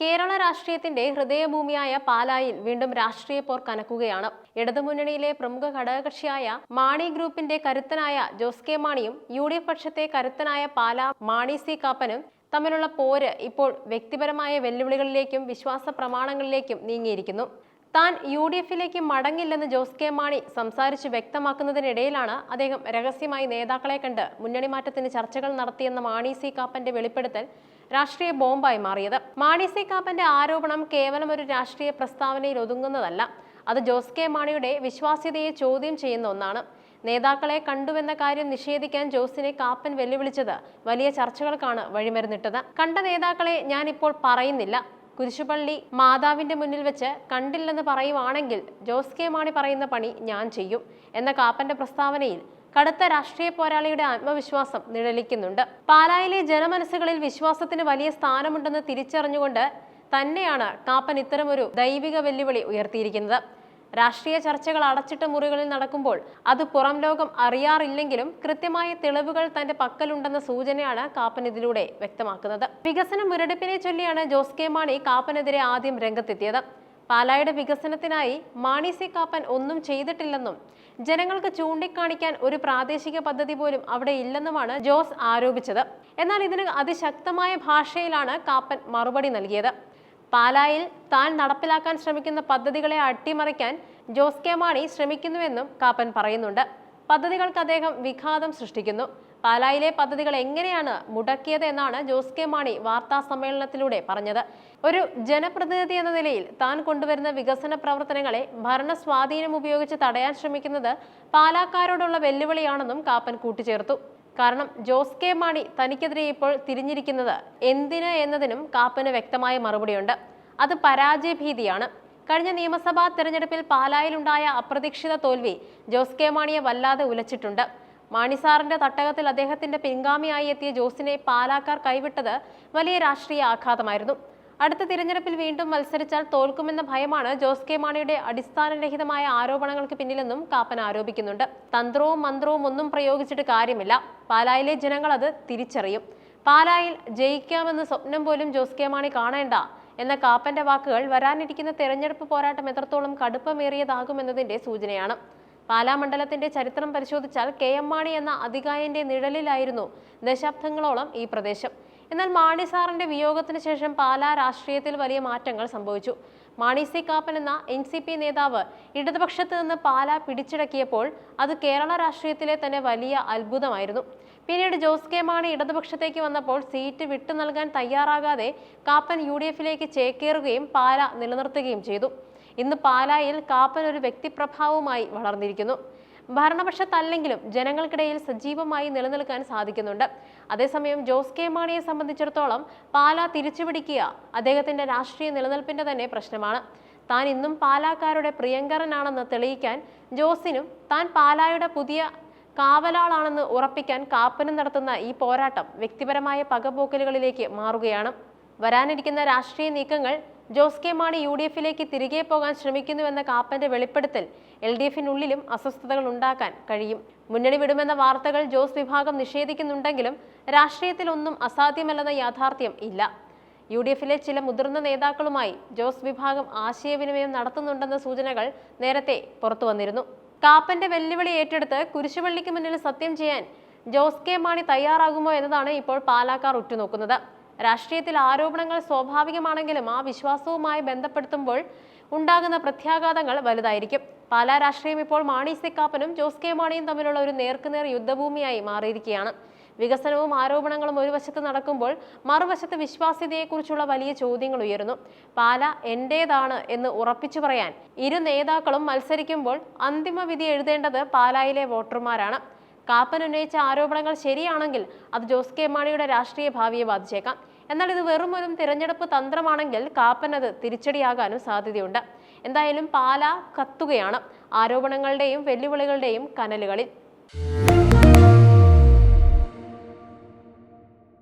കേരള രാഷ്ട്രീയത്തിന്റെ ഹൃദയഭൂമിയായ പാലായിൽ വീണ്ടും രാഷ്ട്രീയ പോർ കനക്കുകയാണ്. ഇടതുമുന്നണിയിലെ പ്രമുഖ ഘടകകക്ഷിയായ മാണി ഗ്രൂപ്പിന്റെ കരുത്തനായ ജോസ് കെ മാണിയും യു ഡി എഫ് പക്ഷത്തെ കരുത്തനായ പാല മാണി സി കാപ്പനും തമ്മിലുള്ള പോര് ഇപ്പോൾ വ്യക്തിപരമായ വെല്ലുവിളികളിലേക്കും വിശ്വാസ പ്രമാണങ്ങളിലേക്കും നീങ്ങിയിരിക്കുന്നു. താൻ യു ഡി എഫിലേക്ക് മടങ്ങില്ലെന്ന് ജോസ് കെ മാണി സംസാരിച്ച് വ്യക്തമാക്കുന്നതിനിടയിലാണ് അദ്ദേഹം രഹസ്യമായി നേതാക്കളെ കണ്ട് മുന്നണി മാറ്റത്തിന് ചർച്ചകൾ നടത്തിയെന്ന മാണി സി കാപ്പന്റെ വെളിപ്പെടുത്തൽ രാഷ്ട്രീയ ബോംബായി മാറിയത്. മാണി സി കാപ്പന്റെ ആരോപണം കേവലം ഒരു രാഷ്ട്രീയ പ്രസ്താവനയിൽ ഒതുങ്ങുന്നതല്ല. അത് ജോസ് കെ മാണിയുടെ വിശ്വാസ്യതയെ ചോദ്യം ചെയ്യുന്ന ഒന്നാണ്. നേതാക്കളെ കണ്ടുവെന്ന കാര്യം നിഷേധിക്കാൻ ജോസിനെ കാപ്പൻ വെല്ലുവിളിച്ചത് വലിയ ചർച്ചകൾക്കാണ് വഴിമരുന്നിട്ടത്. കണ്ട നേതാക്കളെ ഞാനിപ്പോൾ പറയുന്നില്ല. കുരിശുപള്ളി മാതാവിന്റെ മുന്നിൽ വെച്ച് കണ്ടില്ലെന്ന് പറയുവാണെങ്കിൽ ജോസ് കെ മാണി പറയുന്ന പണി ഞാൻ ചെയ്യും എന്ന കാപ്പന്റെ പ്രസ്താവനയിൽ കടുത്ത രാഷ്ട്രീയ പോരാളിയുടെ ആത്മവിശ്വാസം നിഴലിക്കുന്നുണ്ട്. പാലായിലെ ജനമനസ്സുകളിൽ വിശ്വാസത്തിന് വലിയ സ്ഥാനമുണ്ടെന്ന് തിരിച്ചറിഞ്ഞുകൊണ്ട് തന്നെയാണ് കാപ്പൻ ഇത്തരമൊരു ദൈവിക വെല്ലുവിളി ഉയർത്തിയിരിക്കുന്നത്. രാഷ്ട്രീയ ചർച്ചകൾ അടച്ചിട്ട മുറികളിൽ നടക്കുമ്പോൾ അത് പുറം ലോകം അറിയാറില്ലെങ്കിലും കൃത്യമായ തെളിവുകൾ തന്റെ പക്കലുണ്ടെന്ന സൂചനയാണ് കാപ്പൻ ഇതിലൂടെ വ്യക്തമാക്കുന്നത്. വികസന മുരടിപ്പിനെ ചൊല്ലിയാണ് ജോസ് കെ മാണി കാപ്പനെതിരെ ആദ്യം രംഗത്തെത്തിയത്. പാലായുടെ വികസനത്തിനായി മാണി സി കാപ്പൻ ഒന്നും ചെയ്തിട്ടില്ലെന്നും ജനങ്ങൾക്ക് ചൂണ്ടിക്കാണിക്കാൻ ഒരു പ്രാദേശിക പദ്ധതി പോലും അവിടെ ഇല്ലെന്നുമാണ് ജോസ് ആരോപിച്ചത്. എന്നാൽ ഇതിന് അതിശക്തമായ ഭാഷയിലാണ് കാപ്പൻ മറുപടി നൽകിയത്. പാലായിൽ താൻ നടപ്പിലാക്കാൻ ശ്രമിക്കുന്ന പദ്ധതികളെ അട്ടിമറിക്കാൻ ജോസ് കെ മാണി ശ്രമിക്കുന്നുവെന്നും കാപ്പൻ പറയുന്നുണ്ട്. പദ്ധതികൾക്ക് അദ്ദേഹം വിഘാതം സൃഷ്ടിക്കുന്നു. പാലായിലെ പദ്ധതികൾ എങ്ങനെയാണ് മുടക്കിയത് എന്നാണ് ജോസ് കെ മാണി വാർത്താ സമ്മേളനത്തിലൂടെ പറഞ്ഞത്. ഒരു ജനപ്രതിനിധി എന്ന നിലയിൽ താൻ കൊണ്ടുവരുന്ന വികസന പ്രവർത്തനങ്ങളെ ഭരണ സ്വാധീനം ഉപയോഗിച്ച് തടയാൻ ശ്രമിക്കുന്നത് പാലാക്കാരോടുള്ള വെല്ലുവിളിയാണെന്നും കാപ്പൻ കൂട്ടിച്ചേർത്തു. കാരണം ജോസ് കെ മാണി തനിക്കെതിരെ ഇപ്പോൾ തിരിഞ്ഞിരിക്കുന്നത് എന്തിന് എന്നതിനും കാപ്പന് വ്യക്തമായ മറുപടിയുണ്ട്. അത് പരാജയഭീതിയാണ്. കഴിഞ്ഞ നിയമസഭാ തെരഞ്ഞെടുപ്പിൽ പാലായിലുണ്ടായ അപ്രതീക്ഷിത തോൽവി ജോസ് കെ മാണിയെ വല്ലാതെ ഉലച്ചിട്ടുണ്ട്. മാണി സാറിന്റെ തട്ടകത്തിൽ അദ്ദേഹത്തിന്റെ പിൻഗാമിയായി എത്തിയ ജോസിനെ പാലാക്കാർ കൈവിട്ടത് വലിയ രാഷ്ട്രീയ ആഘാതമായിരുന്നു. അടുത്ത തിരഞ്ഞെടുപ്പിൽ വീണ്ടും മത്സരിച്ചാൽ തോൽക്കുമെന്ന ഭയമാണ് ജോസ് കെ മാണിയുടെ അടിസ്ഥാനരഹിതമായ ആരോപണങ്ങൾക്ക് പിന്നിലെന്നും കാപ്പൻ ആരോപിക്കുന്നുണ്ട്. തന്ത്രവും മന്ത്രവും ഒന്നും പ്രയോഗിച്ചിട്ട് കാര്യമില്ല. പാലായിലെ ജനങ്ങൾ അത് തിരിച്ചറിയും. പാലായിൽ ജയിക്കാമെന്ന് സ്വപ്നം പോലും ജോസ് കെ മാണി കാണേണ്ട എന്ന കാപ്പന്റെ വാക്കുകൾ വരാനിരിക്കുന്ന തെരഞ്ഞെടുപ്പ് പോരാട്ടം എത്രത്തോളം കടുപ്പമേറിയതാകുമെന്നതിന്റെ സൂചനയാണ്. പാലാ മണ്ഡലത്തിന്റെ ചരിത്രം പരിശോധിച്ചാൽ കെ എം മാണി എന്ന അധികായന്റെ നിഴലിലായിരുന്നു ദശാബ്ദങ്ങളോളം ഈ പ്രദേശം. എന്നാൽ മാണി സാറിന്റെ വിയോഗത്തിന് ശേഷം പാലാ രാഷ്ട്രീയത്തിൽ വലിയ മാറ്റങ്ങൾ സംഭവിച്ചു. മാണി സി കാപ്പൻ എന്ന എൻ സി പി നേതാവ് ഇടതുപക്ഷത്ത് നിന്ന് പാലാ പിടിച്ചടക്കിയപ്പോൾ അത് കേരള രാഷ്ട്രീയത്തിലെ തന്നെ വലിയ അത്ഭുതമായിരുന്നു. പിന്നീട് ജോസ് കെ മാണി ഇടതുപക്ഷത്തേക്ക് വന്നപ്പോൾ സീറ്റ് വിട്ടു നൽകാൻ തയ്യാറാകാതെ കാപ്പൻ യു ഡി എഫിലേക്ക് ചേക്കേറുകയും പാല നിലനിർത്തുകയും ചെയ്തു. ഇന്ന് പാലായിൽ കാപ്പൻ ഒരു വ്യക്തിപ്രഭാവമായി വളർന്നിരിക്കുന്നു. ഭരണപക്ഷത്തല്ലെങ്കിലും ജനങ്ങൾക്കിടയിൽ സജീവമായി നിലനിൽക്കാൻ സാധിക്കുന്നുണ്ട്. അതേസമയം ജോസ് കെ മാണിയെ സംബന്ധിച്ചിടത്തോളം പാല തിരിച്ചുപിടിക്കുക അദ്ദേഹത്തിന്റെ രാഷ്ട്രീയ നിലനിൽപ്പിന്റെ തന്നെ പ്രശ്നമാണ്. താൻ ഇന്നും പാലാക്കാരുടെ പ്രിയങ്കരനാണെന്ന് തെളിയിക്കാൻ ജോസിനും താൻ പാലായുടെ പുതിയ കാവലാളാണെന്ന് ഉറപ്പിക്കാൻ കാപ്പനും നടത്തുന്ന ഈ പോരാട്ടം വ്യക്തിപരമായ പകപോക്കലുകളിലേക്ക് മാറുകയാണ്. വരാനിരിക്കുന്ന രാഷ്ട്രീയ നീക്കങ്ങൾ Jose K Mani U D എഫിലേക്ക് തിരികെ പോകാൻ ശ്രമിക്കുന്നുവെന്ന കാപ്പന്റെ വെളിപ്പെടുത്തൽ എൽ ഡി എഫിനുള്ളിലും അസ്വസ്ഥതകൾ ഉണ്ടാക്കാൻ കഴിയും. മുന്നണി വിടുമെന്ന വാർത്തകൾ ജോസ് വിഭാഗം നിഷേധിക്കുന്നുണ്ടെങ്കിലും രാഷ്ട്രീയത്തിൽ ഒന്നും അസാധ്യമല്ലെന്ന യാഥാർത്ഥ്യം ഇല്ല. യു ഡി എഫിലെ ചില മുതിർന്ന നേതാക്കളുമായി ജോസ് വിഭാഗം ആശയവിനിമയം നടത്തുന്നുണ്ടെന്ന സൂചനകൾ നേരത്തെ പുറത്തു വന്നിരുന്നു. കാപ്പന്റെ വെല്ലുവിളി ഏറ്റെടുത്ത് കുരിശുപള്ളിക്ക് മുന്നിൽ സത്യം ചെയ്യാൻ ജോസ് കെ മാണി തയ്യാറാകുമോ എന്നതാണ് ഇപ്പോൾ പാലാക്കാർ ഉറ്റുനോക്കുന്നത്. രാഷ്ട്രീയത്തിൽ ആരോപണങ്ങൾ സ്വാഭാവികമാണെങ്കിലും ആ വിശ്വാസവുമായി ബന്ധപ്പെടുത്തുമ്പോൾ ഉണ്ടാകുന്ന പ്രത്യാഘാതങ്ങൾ വലുതായിരിക്കും. പാലാ രാഷ്ട്രീയം ഇപ്പോൾ മാണി സിക്കാപ്പനും ജോസ് കെ മാണിയും തമ്മിലുള്ള ഒരു നേർക്കുനേർ യുദ്ധഭൂമിയായി മാറിയിരിക്കുകയാണ്. വികസനവും ആരോപണങ്ങളും ഒരു വശത്ത് നടക്കുമ്പോൾ മറുവശത്ത് വിശ്വാസ്യതയെക്കുറിച്ചുള്ള വലിയ ചോദ്യങ്ങൾ ഉയരുന്നു. പാല എന്റേതാണ് എന്ന് ഉറപ്പിച്ചു പറയാൻ ഇരു നേതാക്കളും മത്സരിക്കുമ്പോൾ അന്തിമ വിധി എഴുതേണ്ടത് പാലായിലെ വോട്ടർമാരാണ്. കാപ്പൻ ഉന്നയിച്ച ആരോപണങ്ങൾ ശരിയാണെങ്കിൽ അത് ജോസ് കെ മാണിയുടെ രാഷ്ട്രീയ ഭാവിയെ ബാധിച്ചേക്കാം. എന്നാൽ ഇത് വെറും ഒരു തിരഞ്ഞെടുപ്പ് തന്ത്രമാണെങ്കിൽ കാപ്പനത് തിരിച്ചടിയാകാനും സാധ്യതയുണ്ട്. എന്തായാലും പാല കത്തുകയാണ് ആരോപണങ്ങളുടെയും വെല്ലുവിളികളുടെയും കനലുകളിൽ.